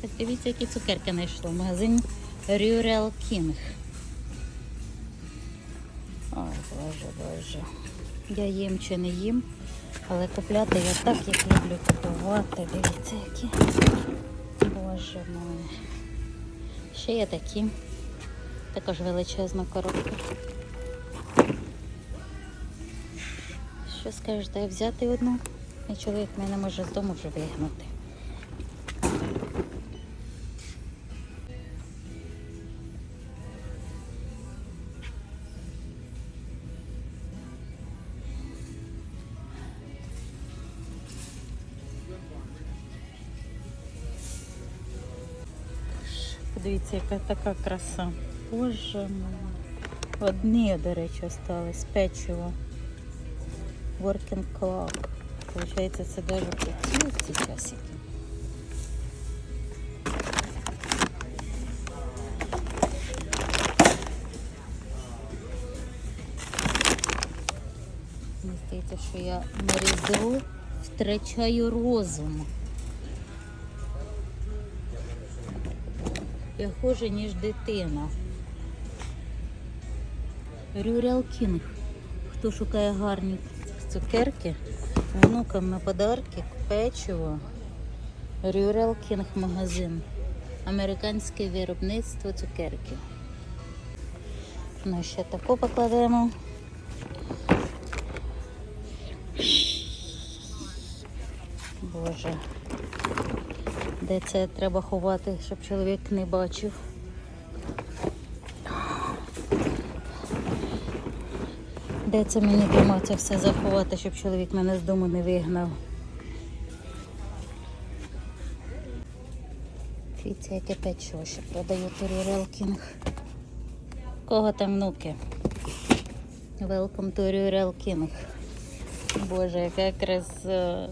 Так дивіться, які цукерки знайшло. Магазин Rural King. Ой, боже, боже. Я їм чи не їм, але купляти я так, як люблю купувати. Дивіться, які. Боже мой. Ще є такі. Також величезна коробка. Що скажете, взяти одну? Мій чоловік мене може з дому вже вигнати. Подивіться, яка така краса. Боже мой. Одні, до речі, остались печиво. Working Club. Получається, це дуже працює в ці часики. Мені здається, що я на різдво втрачаю розум. Я хуже, ніж дитина. Рюрел Кінг. Хто шукає гарні цукерки, внукам на подарки, печиво. Рюрел Кінг магазин. Американське виробництво цукерки. Ну, ще таку покладемо. Боже. Де це треба ховати, щоб чоловік не бачив. Де це мені дома це все заховати, щоб чоловік мене з дому не вигнав. Дивіться, яке печиво ще продають Rural Кого там внуки? Welcome to Rural. Боже, яка краса.